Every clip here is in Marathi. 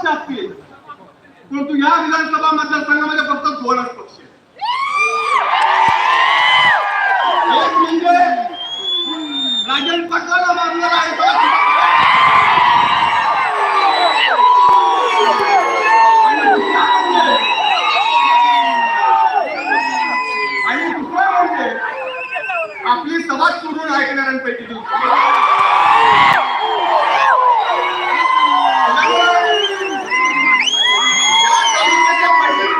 पक्ष असतील परंतु या विधानसभा मतदारसंघामध्ये फक्त दोनच पक्ष आहेत. एक म्हणजे राजन पाटलाला मारलेला आहे तो आणि दुसरा म्हणजे आणि दुसरा म्हणजे आपली सभा सोडून ऐकणाऱ्यांपैकी दुसरा. या तालुक्याच्या पंचवीस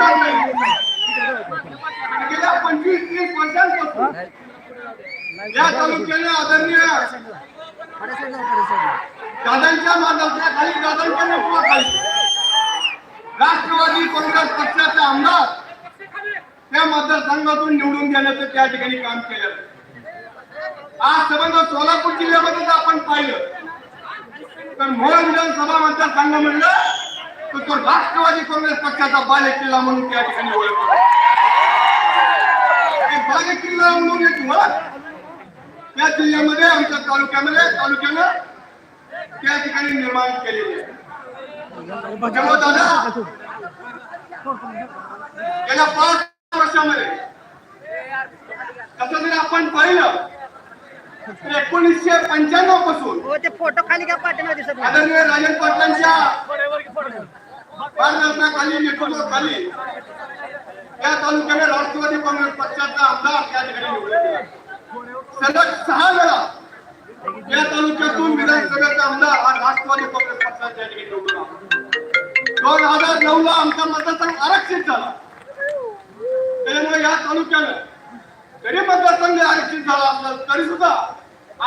गेल्या पंचवीस तीस वर्षांपासून या तालुक्याने आदरणीय दादांच्या मार्गदर्शनाखाली दादांच्या नेतृत्वाखाली राष्ट्रवादी काँग्रेस पक्षाचे आमदार त्या मतदारसंघातून निवडून देण्याचं त्या ठिकाणी काम केलं. आज संबंध सोलापूर जिल्ह्यामध्ये आपण पाहिलं तर मोहोळ विधानसभा मतदारसंघ म्हणलं तर तो राष्ट्रवादी काँग्रेस पक्षाचा बाले किल्ला म्हणून त्या ठिकाणी ओळखला बाले किल्ला म्हणून एक ओळख. त्या जिल्ह्यामध्ये आमच्या तालुक्यामध्ये तालुक्यानं त्या ठिकाणी निर्माण केलेली आहे. त्यामुळे दादा गेल्या पाच वर्षामध्ये तसं जर आपण पाहिलं एकोणीसशे पंच्याण्णवपासून हो ते फोटो खाली का पाठीमध्ये दिसत नाही. आदरणीय राजन पाटलांच्या मार्गदर्शनाखाली नेतृत्वाखाली या तालुक्याने राष्ट्रवादी काँग्रेस पक्षाचा आमदार त्या ठिकाणी निवडून गेला. सलग सहा वेळा या तालुक्यातून विधानसभेचा आमदार हा राष्ट्रवादी काँग्रेस पक्षाच्या निवडून आला दोन हजार नऊ ला आमचा मतदारसंघ आरक्षित झाला. त्याच्यामुळे या तालुक्यानं जरी मतदारसंघ आरक्षित झाला असला तरी सुद्धा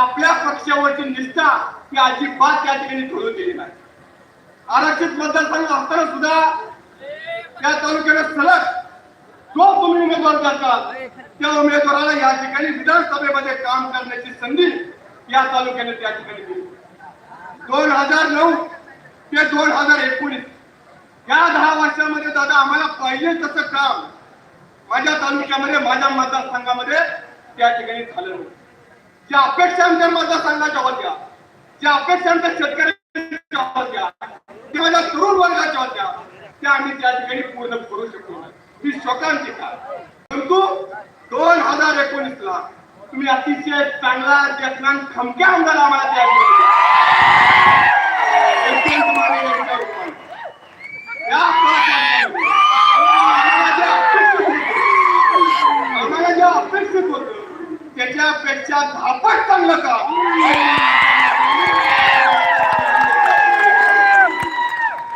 आपल्या पक्षावरची निष्ठा ही अजिबात त्या ठिकाणी ठेवून दिली नाही. आरक्षित मतदारसंघ असताना सुद्धा या तालुक्याने सलग जो तुम्ही उमेदवार जातात त्या उमेदवाराला या ठिकाणी विधानसभेमध्ये काम करण्याची संधी या तालुक्याने त्या ठिकाणी दिली. दोन हजार नऊ ते दोन हजार एकोणीस. या दहा वर्षामध्ये दादा आम्हाला पाहिजे तसं काम माझ्या तालुक्यामध्ये माझ्या मतदारसंघामध्ये त्या ठिकाणी झालं नव्हतं. ज्या अपेक्षा आमच्या मतदारसंघाच्या होत्या ज्या अपेक्षा आमच्या शेतकऱ्यांच्या होत्या ते माझ्या तरुण वर्गाच्या होत्या त्या आम्ही त्या ठिकाणी पूर्ण करू शकलो नाही. ही शोकांची काय परंतु दोन हजार एकोणीस ला तुम्ही अतिशय चांगला देखना खमक्या आमदार आम्हाला त्या त्याच्यापेक्षा धापट चांगलं का?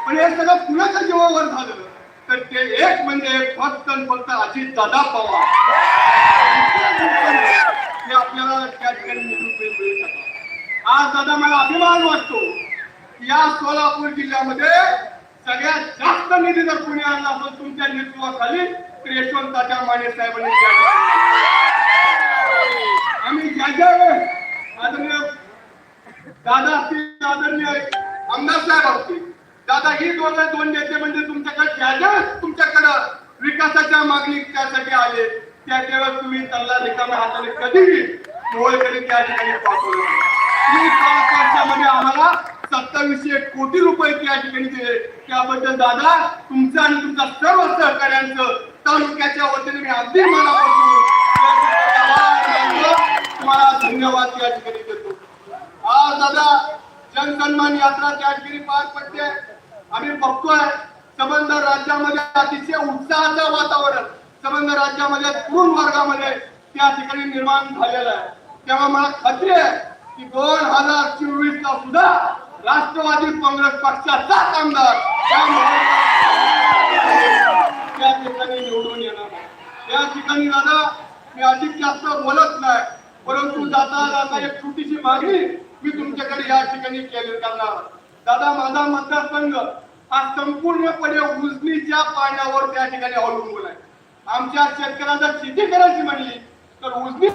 पण हे सगळं कुणाच्या जीवावर झालं तर ते एक म्हणजे फक्त फक्त अजित दादा पवार हे आपल्याला त्या ठिकाणी निवडून मिळू शकतात आज दादा मला अभिमान वाटतो या सोलापूर जिल्ह्यामध्ये सगळ्यात जास्त निधी जर कोणी आणला असेल तुमच्या नेतृत्वाखाली तर यशवंताच्या माने साहेबांनी आम्ही ज्या ज्या वेळेस आदरणीय दादा असतील आदरणीय आमदार साहेब असतील दादा ही दोन दोन नेते म्हणजे तुमच्याकडे ज्या ज्या तुमच्याकडं विकासाच्या मागणी त्यासाठी आले त्या त्यावेळेस तुम्ही त्यांना रिकाम्या हाताने कधीही मोहळकडे त्या ठिकाणी पाठवलं ही आम्हाला सत्तावीसशे कोटी रुपये त्या ठिकाणी दिले. त्याबद्दल दादा तुमचं आणि तुमच्या सर्व सहकार्यांचं तालुक्याच्या वतीने मी अगदी मनापासून तुम्हाला धन्यवाद या ठिकाणी देतो. आज दादा जनसन्मान यात्रा त्या ठिकाणी पार पडते. आम्ही बघतोय संबंध राज्यामध्ये अतिशय उत्साहाचं वातावरण संबंध राज्यामध्ये तरुण वर्गामध्ये त्या ठिकाणी निर्माण झालेलं आहे. तेव्हा मला खात्री आहे की दोन हजार चोवीस ला सुद्धा राष्ट्रवादी काँग्रेस पक्षाचा आमदार त्या ठिकाणी निवडून येणार त्या ठिकाणी दादा मी अधिक जास्त बोलत नाही परंतु जाता जाता एक छोटीशी मागणी मी तुमच्याकडे या ठिकाणी केली करणार दादा माझा मतदारसंघ हा संपूर्णपणे उजनीच्या पाण्यावर त्या ठिकाणी अवलंबून आहे. आमच्या शेतकऱ्यांना जर शेती करायची म्हणली तर उजनी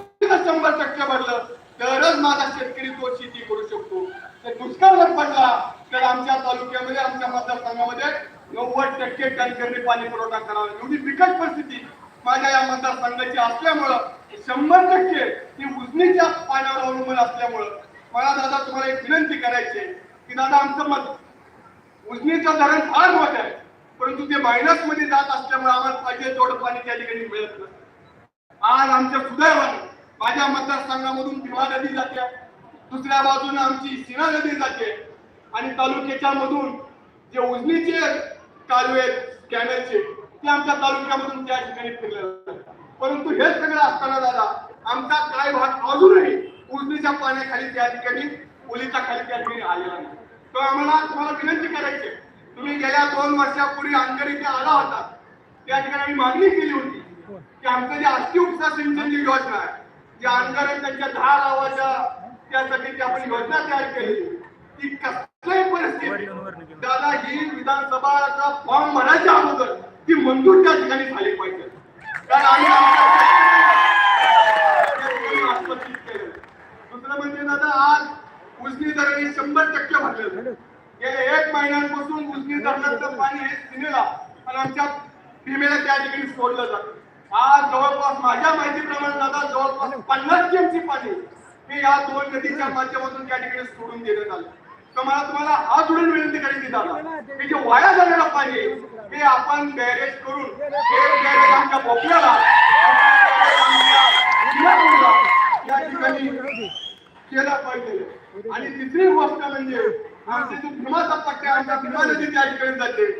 शंभर टक्के भरलं. तरच माझा शेतकरी तो शेती करू शकतो. तर दुष्काळ जर पडला तर आमच्या तालुक्यामध्ये आमच्या मतदारसंघामध्ये नव्वद टक्के टँकरने पाणी पुरवठा करावा. एवढी बिकट परिस्थिती माझ्या या मतदारसंघाची असल्यामुळं शंभर टक्के ही उजनीच्या पाण्यावर अवलंबून असल्यामुळं मला दादा तुम्हाला एक विनंती करायची आहे की दादा आमचं मत उजनीचं धरण फार मोठं आहे परंतु ते मायनसमध्ये जात असल्यामुळे आम्हाला पाहिजे तेवढं पाणी त्या ठिकाणी मिळत नाही. आज आमच्या सुदैवाने माझ्या मतदारसंघामधून भिवा नदी जाते. दुसऱ्या बाजूने आमची सिना नदी जाते. आणि तालुक्याच्या मधून जे उजनीचे कालवे आहेत, कॅनलचे ते आमच्या तालुक्यामधून त्या ठिकाणी फिरले जातात परंतु हे सगळं असताना दादा आमचा काय भाग अजूनही उजनीच्या पाण्याखाली त्या ठिकाणी ओलीच्या खाली त्या ठिकाणी आलेला नाही. तर आम्हाला तुम्हाला विनंती करायची आहे. तुम्ही गेल्या दोन वर्षापूर्वी अंगर इथे आला होता. त्या ठिकाणी आम्ही मागणी केली होती की आमचं जे आष्टी उपसा सिंचन जी योजना आहे त्या अंगारे त्यांच्या दहा लावाच्या त्यासाठी ती आपण योजना तयार केली. ती कसल्याही परिस्थितीत दादा ही विधानसभाचा फॉर्म भरायच्या अगोदर ती मंजूर त्या ठिकाणी झाली पाहिजे. कारण आम्ही दुसरं म्हणजे दादा आज उजनी धरण शंभर टक्के भरले गेल्या एक महिन्यांपासून उजनी धरणाचं पाणी हे सिनेला आणि आमच्या भीमेला त्या ठिकाणी सोडलं जातं. आज जवळपास माझ्या माहितीप्रमाणे दादा जवळपास पन्नास टीएमची पाणी हे या दोन नदीच्या माध्यमातून त्या ठिकाणी सोडून देण्यात आलं. तर मला तुम्हाला हात उडून विनंती करायची दादा. हे जे वाया झालेलं पाणी हे आपण गॅरेज करून हे बॅरेज आमच्या भोपळ्याला या ठिकाणी केला पाहिजे. आणि तिसरी गोष्ट म्हणजे आमचे जो भीमाचा पट्टा आमच्या भीमा नदी त्या ठिकाणी जाते.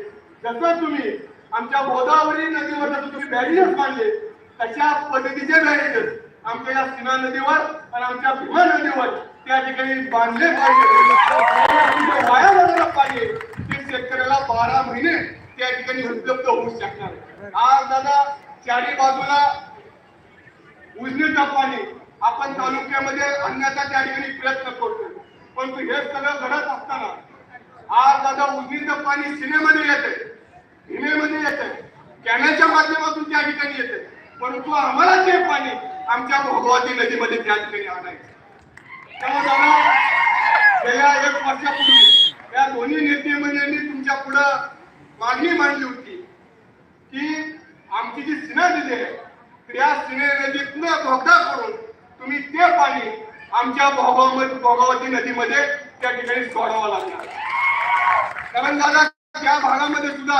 जसं तुम्ही आमच्या गोदावरी नदीवर तुम्ही बॅरियर्स बांधले तशा पद्धतीचे बॅरियर्स आमच्या या सिना नदीवर आणि आमच्या भीमा नदीवर त्या ठिकाणी बांधले पाहिजे. वाया जाणारं पाणी ते शेतकऱ्याला बारा महिने त्या ठिकाणी उपलब्ध होऊ शकणार आज दादा चारी बाजूला उजनीचं पाणी आपण तालुक्यामध्ये आणण्याचा त्या ठिकाणी प्रयत्न करतो परंतु हे सगळं घडत असताना आज दादा उजनीचं पाणी सिनेमध्ये येते भीमेमध्ये येते कॅनलच्या माध्यमातून त्या ठिकाणी येते परंतु आम्हाला ते पाणी आमच्या भोगवती नदीमध्ये त्या ठिकाणी आणायचं. त्यामुळे दादा गेल्या एक वर्षापूर्वी या दोन्ही नेतेमंडळींनी तुमच्या पुढं मागणी मांडली होती की आमची जी सिना दिली आहे त्या सिने तुम्ही भोगदा करून तुम्ही ते पाणी आमच्या भोगावती भोगावती नदीमध्ये त्या ठिकाणी सोडावं लागणार. कारण दादा त्या भागामध्ये सुद्धा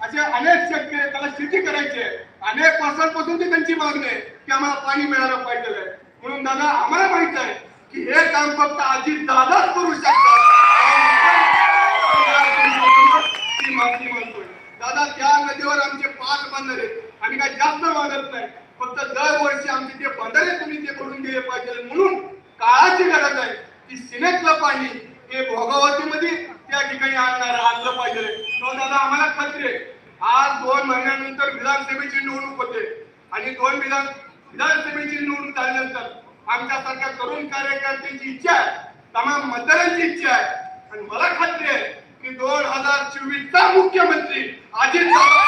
असे अनेक शेतकरी त्याला शेती करायची. आहे अनेक वर्षांपासून ती त्यांची मागणी आहे की आम्हाला पाणी मिळालं पाहिजे म्हणून दादा आम्हाला माहीत आहे की हे काम फक्त आजी दादाच करू शकतात. ती मागणी मानतोय दादा त्या नदीवर आमचे पाच बांधले. आम्ही काय जास्त मागत नाही. फक्त दरवर्षी आमचे ते बंधारे तुम्ही ते करून दिले पाहिजे. म्हणून काळाची गरज आहे की सिनेतलं पाणी हे भोगावतीमध्ये त्या ठिकाणी आणणार आणलं पाहिजे. तो दादा आम्हाला खात्री आहे. आज दोन महिन्यानंतर विधानसभेची निवडणूक होते. आणि दोन विधान विधानसभेची निवडणूक झाल्यानंतर आमच्यासारख्या तरुण कार्यकर्त्यांची इच्छा आहे. तमाम मतदारांची इच्छा आहे. आणि मला खात्री आहे की दोन हजार चोवीस चा मुख्यमंत्री अजित पवार